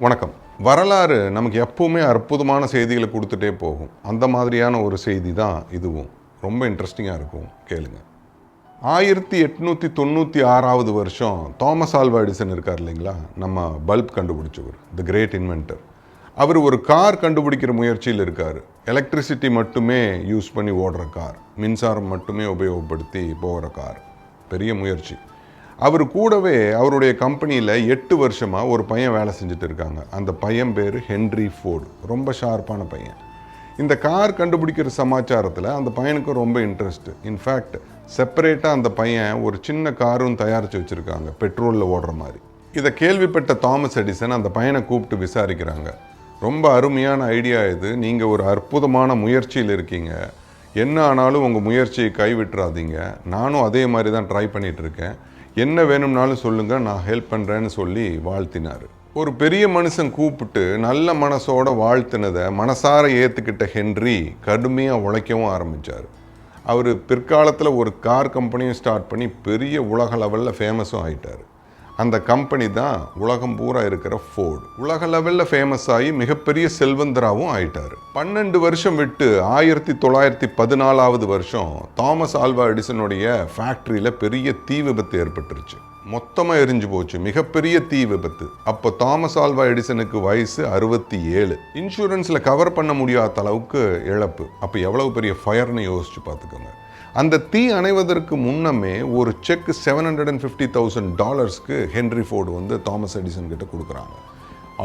வணக்கம். வரலாறு நமக்கு எப்போவுமே அற்புதமான செய்திகளை கொடுத்துட்டே போகும். அந்த மாதிரியான ஒரு செய்தி தான் இதுவும். ரொம்ப இன்ட்ரெஸ்டிங்காக இருக்கும். கேளுங்க. ஆயிரத்தி எட்நூற்றி தொண்ணூற்றி ஆறாவது வருஷம் தாமஸ் ஆல்வா எடிசன் இருக்கார் இல்லைங்களா? நம்ம பல்ப் கண்டுபிடிச்சவர் தி கிரேட் இன்வென்டர் அவர் ஒரு கார் கண்டுபிடிக்கிற முயற்சியில் இருக்கார். எலக்ட்ரிசிட்டி மட்டுமே யூஸ் பண்ணி ஓடுற கார். மின்சாரம் மட்டுமே உபயோகப்படுத்தி போகிற கார். பெரிய முயற்சி. அவர் கூடவே அவருடைய கம்பெனியில் எட்டு வருஷமாக ஒரு பையன் வேலை செஞ்சுட்டு இருக்காங்க. அந்த பையன் பேர் ஹென்ரி ஃபோர்டு. ரொம்ப ஷார்ப்பான பையன். இந்த கார் கண்டுபிடிக்கிற சமாச்சாரத்தில் அந்த பையனுக்கு ரொம்ப இன்ட்ரெஸ்ட்டு இன்ஃபேக்ட் செப்பரேட்டாக அந்த பையன் ஒரு சின்ன காரும் தயாரித்து வச்சுருக்காங்க. பெட்ரோலில் ஓடுற மாதிரி. இதை கேள்விப்பட்ட தாமஸ் எடிசன் அந்த பையனை கூப்பிட்டு விசாரிக்கிறாங்க. ரொம்ப அருமையான ஐடியா இது. நீங்கள் ஒரு அற்புதமான முயற்சியில் இருக்கீங்க. என்ன ஆனாலும் உங்கள் முயற்சியை கைவிட்டுறாதீங்க. நானும் அதே மாதிரி தான் ட்ரை பண்ணிகிட்ருக்கேன் என்ன வேணும்னாலும் சொல்லுங்கள் நான் ஹெல்ப் பண்ணுறேன்னு சொல்லி வாழ்த்தினார். ஒரு பெரிய மனுஷன் கூப்பிட்டு நல்ல மனசோட வாழ்த்தினதை மனசார ஏற்றுக்கிட்ட ஹென்றி கடுமையாக உழைக்கவும் ஆரம்பித்தார் அவர் பிற்காலத்தில் ஒரு கார் கம்பெனியும் ஸ்டார்ட் பண்ணி பெரிய உலக லெவலில் ஃபேமஸும் ஆயிட்டார். அந்த கம்பெனி தான் உலகம் பூரா இருக்கிற ஃபோர்டு உலக லெவலில் ஃபேமஸ் ஆகி மிகப்பெரிய செல்வந்தராகவும் ஆயிட்டார். பன்னெண்டு வருஷம் விட்டு ஆயிரத்தி தொள்ளாயிரத்தி பதினாலாவது வருஷம் தாமஸ் ஆல்வா எடிசனுடைய ஃபேக்ட்ரியில் பெரிய தீ விபத்து ஏற்பட்டுருச்சு. மொத்தமாக எரிஞ்சு போச்சு. மிகப்பெரிய தீ விபத்து. அப்போ தாமஸ் ஆல்வா எடிசனுக்கு வயசு அறுபத்தி ஏழு. இன்சூரன்ஸில் கவர் பண்ண முடியாத அளவுக்கு இழப்பு. அப்போ எவ்வளவு பெரிய ஃபயர்னு யோசிச்சு பார்த்துக்கோங்க. அந்த தீ அணைவதற்கு முன்னமே ஒரு cheque seven hundred and fifty thousand டாலர்ஸ்க்கு Henry Ford வந்து தாமஸ் எடிசன் கிட்ட கொடுக்குறாங்க.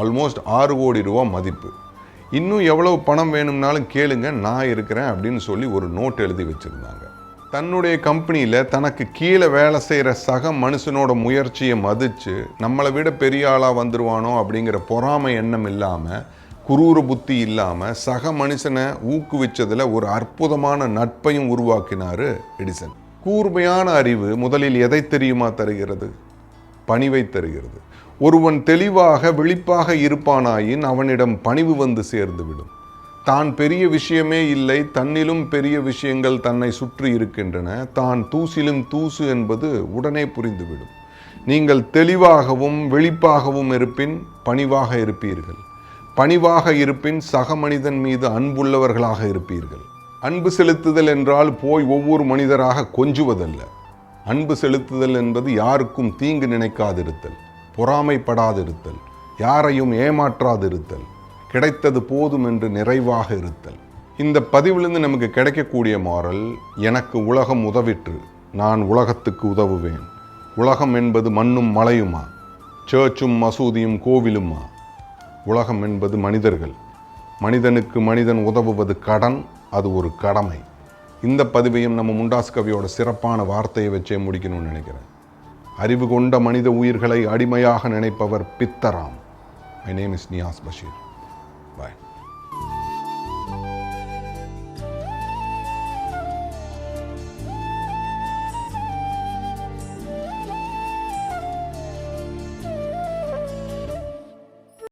ஆல்மோஸ்ட் ஆறு கோடி ரூபா மதிப்பு. இன்னும் எவ்வளவு பணம் வேணும்னாலும் கேளுங்க நான் இருக்கிறேன் அப்படின்னு சொல்லி ஒரு நோட் எழுதி வச்சுருந்தாங்க. தன்னுடைய கம்பெனியில் தனக்கு கீழே வேலை செய்கிற சக மனுஷனோட முயற்சியை மதித்து நம்மளை விட பெரிய ஆளாக வந்துடுவானோ அப்படிங்கிற பொறாமை எண்ணம் இல்லாமல் குரூர புத்தி இல்லாமல் சக மனுஷனை ஊக்குவிச்சதில் ஒரு அற்புதமான நட்பையும் உருவாக்கினார் எடிசன். கூர்மையான அறிவு முதலில் எதை தெரியுமா தருகிறது? பணிவை தருகிறது. ஒருவன் தெளிவாக விழிப்பாக இருப்பானாயின் அவனிடம் பணிவு வந்து சேர்ந்துவிடும். தான் பெரிய விஷயமே இல்லை தன்னிலும் பெரிய விஷயங்கள் தன்னை சுற்றி இருக்கின்றன. தான் தூசிலும் தூசு என்பது உடனே புரிந்துவிடும். நீங்கள் தெளிவாகவும் விழிப்பாகவும் இருப்பின் பணிவாக இருப்பீர்கள். பணிவாக இருப்பின் சக மனிதன் மீது அன்புள்ளவர்களாக இருப்பீர்கள். அன்பு செலுத்துதல் என்றால் போய் ஒவ்வொரு மனிதராக கொஞ்சுவதல்ல. அன்பு செலுத்துதல் என்பது யாருக்கும் தீங்கு நினைக்காதிருத்தல் பொறாமைப்படாதிருத்தல் யாரையும் ஏமாற்றாதிருத்தல் கிடைத்தது போதும் என்று நிறைவாக இருத்தல். இந்த பதிவிலிருந்து நமக்கு கிடைக்கக்கூடிய மாறல் எனக்கு உலகம் உதவிற்று நான் உலகத்துக்கு உதவுவேன். உலகம் என்பது மண்ணும் மலையுமா? சர்ச்சும் மசூதியும் கோவிலுமா? உலகம் என்பது மனிதர்கள். மனிதனுக்கு மனிதன் உதவுவது கடன் அது ஒரு கடமை. இந்த பதிவையும் நம்ம முண்டாஸ் கவியோட சிறப்பான வார்த்தையை வச்சே முடிக்கணும்னு நினைக்கிறேன். அறிவு கொண்ட மனித உயிர்களை அடிமையாக நினைப்பவர் பித்தராம். My name is Niyas Basheer